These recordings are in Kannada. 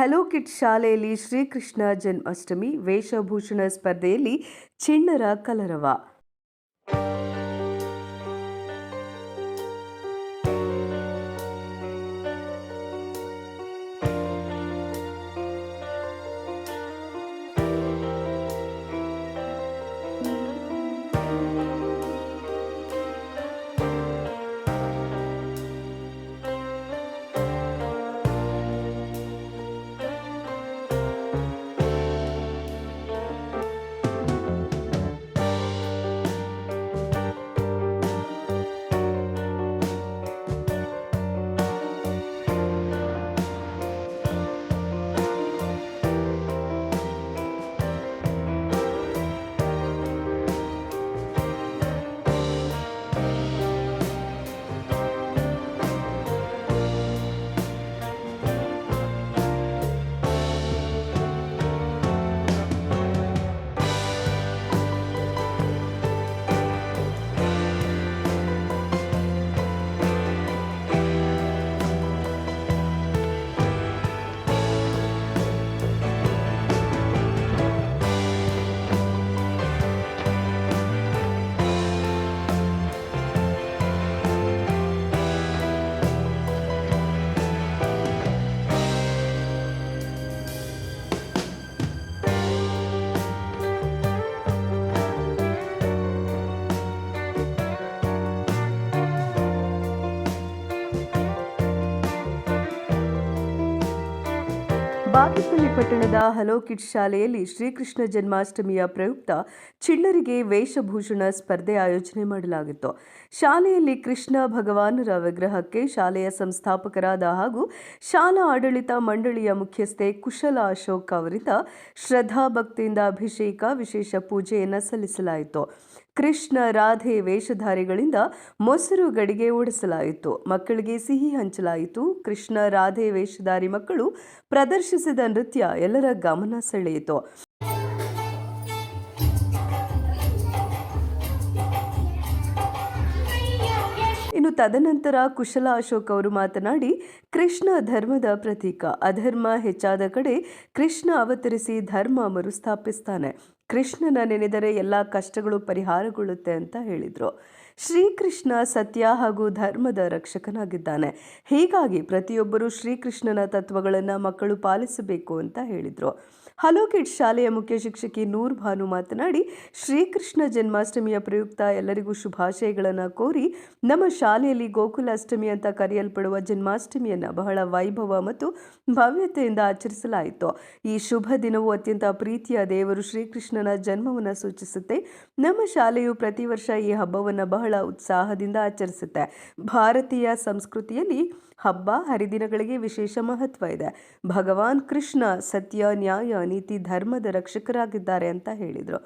ಹಲೋ ಕಿಟ್ ಶಾಲೆಯಲ್ಲಿ ಶ್ರೀಕೃಷ್ಣ ಜನ್ಮಾಷ್ಟಮಿ ವೇಷಭೂಷಣ ಸ್ಪರ್ಧೆಯಲ್ಲಿ ಚಿಣ್ಣರ ಕಲರವ. ಬಾಗೇಪಲ್ಲಿ ಪಟ್ಟಣದ ಹಲೋ ಕಿಡ್ಸ್ ಶಾಲೆಯಲ್ಲಿ ಶ್ರೀಕೃಷ್ಣ ಜನ್ಮಾಷ್ಟಮಿಯ ಪ್ರಯುಕ್ತ ಚಿಣ್ಣರಿಗೆ ವೇಷಭೂಷಣ ಸ್ಪರ್ಧೆ ಆಯೋಜನೆ ಮಾಡಲಾಗಿತ್ತು. ಶಾಲೆಯಲ್ಲಿ ಕೃಷ್ಣ ಭಗವಾನರ ವಿಗ್ರಹಕ್ಕೆ ಶಾಲೆಯ ಸಂಸ್ಥಾಪಕರಾದ ಹಾಗೂ ಶಾಲಾ ಆಡಳಿತ ಮಂಡಳಿಯ ಮುಖ್ಯಸ್ಥೆ ಕುಶಲ ಅಶೋಕ್ ಅವರಿಂದ ಶ್ರದ್ಧಾ ಭಕ್ತಿಯಿಂದ ಅಭಿಷೇಕ, ವಿಶೇಷ ಪೂಜೆಯನ್ನು ಸಲ್ಲಿಸಲಾಯಿತು. ಕೃಷ್ಣ ರಾಧೆ ವೇಷಧಾರಿಗಳಿಂದ ಮೊಸರು ಗಡಿಗೆ ಓಡಿಸಲಾಯಿತು. ಮಕ್ಕಳಿಗೆ ಸಿಹಿ ಹಂಚಲಾಯಿತು. ಕೃಷ್ಣ ರಾಧೆ ವೇಷಧಾರಿ ಮಕ್ಕಳು ಪ್ರದರ್ಶಿಸಿದ ನೃತ್ಯ ಎಲ್ಲರ ಗಮನ ಸೆಳೆಯಿತು. ಇನ್ನು ತದನಂತರ ಕುಶಲ ಅಶೋಕ್ ಅವರು ಮಾತನಾಡಿ, ಕೃಷ್ಣ ಧರ್ಮದ ಪ್ರತೀಕ, ಅಧರ್ಮ ಹೆಚ್ಚಾದ ಕಡೆ ಕೃಷ್ಣ ಅವತರಿಸಿ ಧರ್ಮ ಮರುಸ್ಥಾಪಿಸ್ತಾನೆ. ಕೃಷ್ಣನ ನೆನೆದರೆ ಎಲ್ಲ ಕಷ್ಟಗಳು ಪರಿಹಾರಗೊಳ್ಳುತ್ತೆ ಅಂತ ಹೇಳಿದರು. ಶ್ರೀಕೃಷ್ಣ ಸತ್ಯ ಹಾಗೂ ಧರ್ಮದ ರಕ್ಷಕನಾಗಿದ್ದಾನೆ. ಹೀಗಾಗಿ ಪ್ರತಿಯೊಬ್ಬರೂ ಶ್ರೀಕೃಷ್ಣನ ತತ್ವಗಳನ್ನು ಮಕ್ಕಳು ಪಾಲಿಸಬೇಕು ಅಂತ ಹೇಳಿದರು. ಹಲೋ ಕಿಡ್ಸ್ ಶಾಲೆಯ ಮುಖ್ಯ ಶಿಕ್ಷಕಿ ನೂರ್ ಭಾನು ಮಾತನಾಡಿ, ಶ್ರೀಕೃಷ್ಣ ಜನ್ಮಾಷ್ಟಮಿಯ ಪ್ರಯುಕ್ತ ಎಲ್ಲರಿಗೂ ಶುಭಾಶಯಗಳನ್ನು ಕೋರಿ, ನಮ್ಮ ಶಾಲೆಯಲ್ಲಿ ಗೋಕುಲಾಷ್ಟಮಿ ಅಂತ ಕರೆಯಲ್ಪಡುವ ಜನ್ಮಾಷ್ಟಮಿಯನ್ನು ಬಹಳ ವೈಭವ ಮತ್ತು ಭವ್ಯತೆಯಿಂದ ಆಚರಿಸಲಾಯಿತು. ಈ ಶುಭ ದಿನವು ಅತ್ಯಂತ ಪ್ರೀತಿಯ ದೇವರು ಶ್ರೀಕೃಷ್ಣನ ಜನ್ಮವನ್ನು ಸೂಚಿಸುತ್ತೆ. ನಮ್ಮ ಶಾಲೆಯು ಪ್ರತಿ ವರ್ಷ ಈ ಹಬ್ಬವನ್ನು ಬಹಳ ಉತ್ಸಾಹದಿಂದ ಆಚರಿಸುತ್ತೆ. ಭಾರತೀಯ ಸಂಸ್ಕೃತಿಯಲ್ಲಿ ಹಬ್ಬ ಹರಿದಿನಗಳಿಗೆ ವಿಶೇಷ ಮಹತ್ವ ಇದೆ. ಭಗವಾನ್ ಕೃಷ್ಣ ಸತ್ಯ ನ್ಯಾಯ ನೀತಿ ಧರ್ಮದ ರಕ್ಷಕರಾಗಿದ್ದಾರೆ ಅಂತ ಹೇಳಿದರು.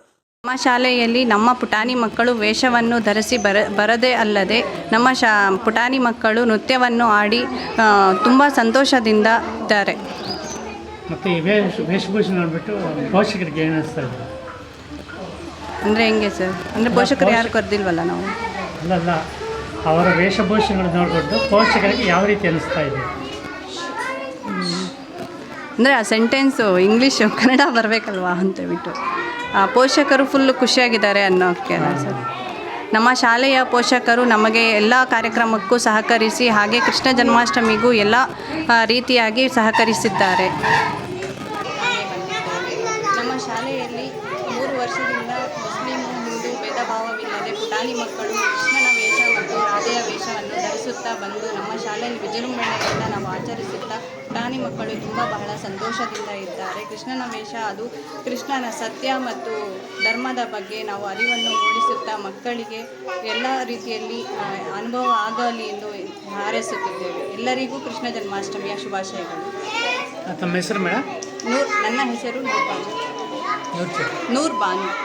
ನಮ್ಮ ಶಾಲೆಯಲ್ಲಿ ನಮ್ಮ ಪುಟಾಣಿ ಮಕ್ಕಳು ವೇಷವನ್ನು ಧರಿಸಿ ಬರ ಬರದೇ ಅಲ್ಲದೆ ನಮ್ಮ ಶಾ ಪುಟಾಣಿ ಮಕ್ಕಳು ನೃತ್ಯವನ್ನು ಆಡಿ ತುಂಬ ಸಂತೋಷದಿಂದ ಇದ್ದಾರೆ. ಮತ್ತು ಈ ವೇಷ ವೇಷಭೂಷಣ ನೋಡಿಬಿಟ್ಟು ಪೋಷಕರಿಗೆ ಏನು ಅನಿಸ್ತಾ ಇದೆ? ಅಂದರೆ ಹೆಂಗೆ ಸರ್? ಅಂದರೆ ಪೋಷಕರು ಯಾರು ಕರೆದಿಲ್ವಲ್ಲ ನಾವು? ಅಲ್ಲಲ್ಲ, ಅವರ ವೇಷಭೂಷಣಗಳು ನೋಡಿಬಿಟ್ಟು ಪೋಷಕರಿಗೆ ಯಾವ ರೀತಿ ಅನಿಸ್ತಾ ಇದೆ? ಅಂದರೆ ಆ ಸೆಂಟೆನ್ಸು ಇಂಗ್ಲೀಷು, ಕನ್ನಡ ಬರಬೇಕಲ್ವಾ ಅಂತೇಳ್ಬಿಟ್ಟು ಪೋಷಕರು ಫುಲ್ಲು ಖುಷಿಯಾಗಿದ್ದಾರೆ ಅನ್ನೋಕ್ಕೆ ಸರ್. ನಮ್ಮ ಶಾಲೆಯ ಪೋಷಕರು ನಮಗೆ ಎಲ್ಲ ಕಾರ್ಯಕ್ರಮಕ್ಕೂ ಸಹಕರಿಸಿ, ಹಾಗೆ ಕೃಷ್ಣ ಜನ್ಮಾಷ್ಟಮಿಗೂ ಎಲ್ಲ ರೀತಿಯಾಗಿ ಸಹಕರಿಸಿದ್ದಾರೆ. ಮಕ್ಕಳು ಕೃಷ್ಣನ ವೇಷ ಮತ್ತು ರಾಧೆಯ ವೇಷವನ್ನು ಧರಿಸುತ್ತಾ ಬಂದು ನಮ್ಮ ಶಾಲೆಯಲ್ಲಿ ವಿಜೃಂಭಣೆಯಿಂದ ನಾವು ಆಚರಿಸುತ್ತಾ ಪ್ರಾಣಿ ಮಕ್ಕಳು ತುಂಬ ಬಹಳ ಸಂತೋಷದಿಂದ ಇದ್ದಾರೆ. ಕೃಷ್ಣನ ವೇಷ ಅದು ಕೃಷ್ಣನ ಸತ್ಯ ಮತ್ತು ಧರ್ಮದ ಬಗ್ಗೆ ನಾವು ಅರಿವನ್ನು ಮೂಡಿಸುತ್ತಾ ಮಕ್ಕಳಿಗೆ ಎಲ್ಲ ರೀತಿಯಲ್ಲಿ ಅನುಭವ ಆಗಲಿ ಎಂದು ಹಾರೈಸುತ್ತಿದ್ದೇವೆ. ಎಲ್ಲರಿಗೂ ಕೃಷ್ಣ ಜನ್ಮಾಷ್ಟಮಿಯ ಶುಭಾಶಯಗಳು. ತಮ್ಮ ಹೆಸರು ಮೇಡಮ್? ನೂರ್ ನನ್ನ ಹೆಸರು ನೂರ್ ಬಾನು ನೂರ್ ಬಾನು